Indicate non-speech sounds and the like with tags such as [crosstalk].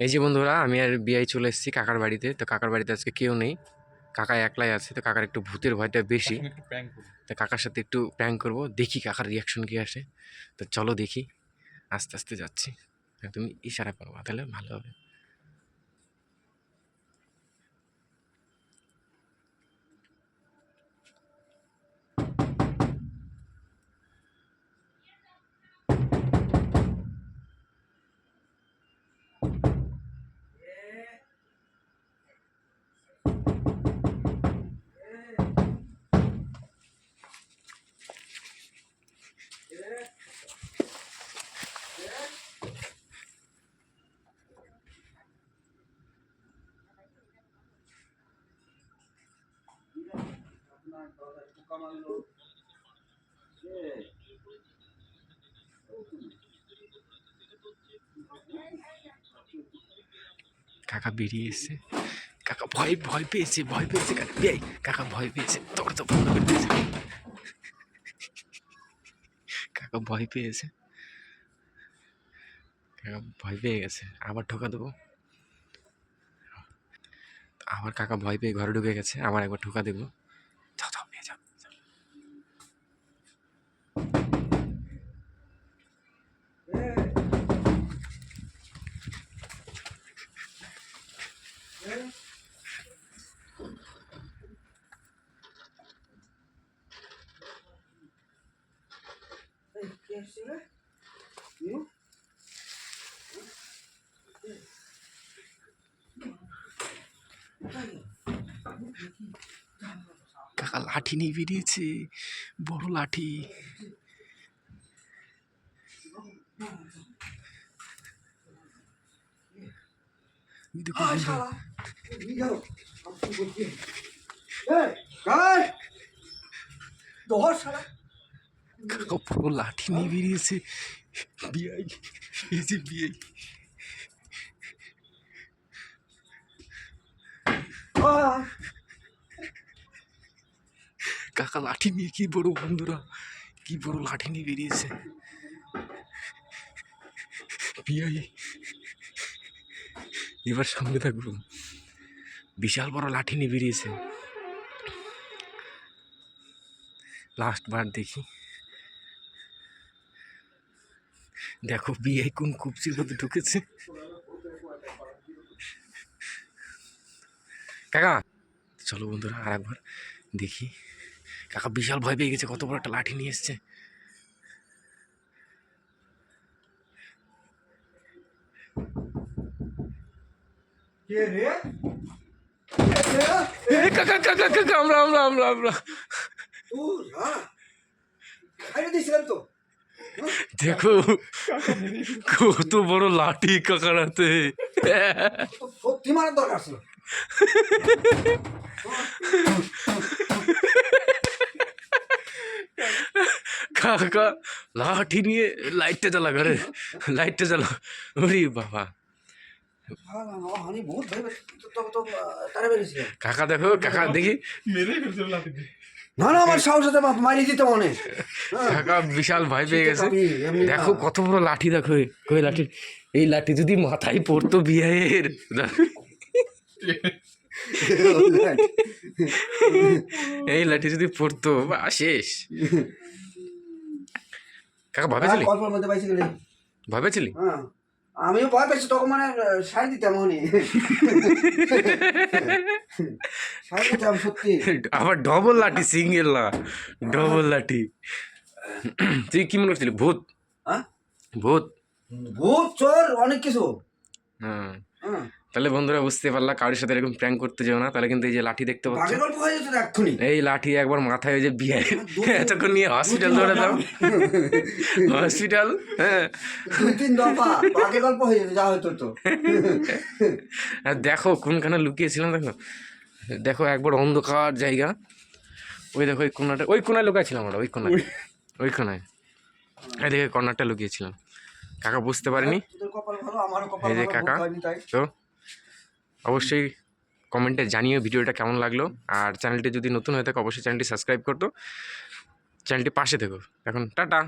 এই যে বন্ধুরা আমি আর বিআই চলে এসেছি কাকার বাড়িতে। তো কাকার বাড়িতে আজকে কেউ নেই। কাকা একলাই আছে তো কাকার একটু ভূতের ভয়টা বেশি। [laughs] তো কাকার সাথে একটু প্র্যাঙ্ক করব দেখি কাকার রিয়াকশন কী আসে। তো চলো দেখি। আস্তে আস্তে যাচ্ছি। তুমি ইশারা করবা তাহলে ভালো হবে। কাকা বেরিয়ে এসছে। কাকা ভয় ভয় পেয়েছে ভয় পেয়েছে কাকা। বিআই কাকা ভয় পেয়েছে। তো বন্ধ করে দিয়েছে। কাকা ভয় পেয়েছে। কাকা ভয় পেয়ে গেছে। আবার ঠোকা দেবো। আবার কাকা ভয় পেয়ে ঘরে ঢুকে গেছে। আবার একবার ঠোকা দেবো যাও যাও নিয়ে যাও যাও। কাকা লাঠি নিয়ে বেরিয়েছে বড় লাঠি। দেখো পুরো লাঠি নিয়ে বেরিয়েছে। বিআই বিআই। কাকা লাঠি নিয়ে কি বড় বন্ধুরা, কি বড় লাঠি নিয়ে বেরিয়েছে। বিআই, এবার সামনে থাকব বিশাল বড় লাঠি নিয়ে বেরিয়েছে। লাস্ট বার দেখি। দেখো বিয়ে কোন কুপচির মধ্যে ঢুকেছে। কাকা চলো বন্ধুরা আর একবার দেখি। কাকা বিশাল ভয় পেয়ে গেছে কত বড় একটা লাঠি নিয়ে এসছে। এ, কাকা কাকা কাকা আমরা আমরা আমরা আমরা। তো। দেখো কত বড় লাঠি কাকার হাতে সত্যি মারার দরকার ছিল কাকা লাঠি নিয়ে লাইটটা জ্বালা ঘরে লাইটটা জ্বালা ওরে বাবা কাকা দেখো কাকা দেখি না না আমার সাহস হতে মারিয়ে দিতে মনে। কাকা বিশাল ভয় পেয়ে গেছে। দেখো কত বড় লাঠি দেখো কই লাঠি? এই লাঠি যদি মাথায় পড়তো বিয়ের। এই লাঠি যদি পড়তো বা শেষ। কাকা ভাবেছিলি ভাবেছিলি হ্যাঁ। আমিও ভয় পেয়েছি তখন মানে সাই দিতাম উনি। সাই দিতাম সত্যি। আবার ডবল লাঠি সিঙ্গেল না ডবল লাঠি। তুই কি মনে করছিলি? ভূত। হ্যাঁ? ভূত। ভূত চোর অনেক কিছু। হ্যাঁ। হ্যাঁ। তাহলে বন্ধুরা বুঝতে পারলা কারোর সাথে এরকম প্র্যাঙ্ক করতে যাও না তাহলে কিন্তু এই যে লাঠি দেখতে পাচ্ছ। এই লাঠি একবার মাথায় ওই যে বিয়ে এতক্ষণ নিয়ে হসপিটাল দৌড়ে দাও। হসপিটাল হ্যাঁ। হয়ে দেখো কোনখানে লুকিয়েছিলাম দেখো। দেখো একবার অন্ধকার জায়গা। ওই দেখো ওই কোনাটা ওই কোনায় লুকাইছিলাম আমরা ওই কোনায়। ওই কোনায়। এই দেখে কর্নারটা লুকিয়েছিলাম। কাকা বুঝতে পারিনি? এই যে কাকা। তো অবশ্যই কমেন্টে জানিও ভিডিওটা কেমন লাগল। আর চ্যানেলটি যদি নতুন হয়ে থাকে, অবশ্যই চ্যানেলটি সাবস্ক্রাইব করতো। চ্যানেলটি পাশে থেকো। এখন টাটা।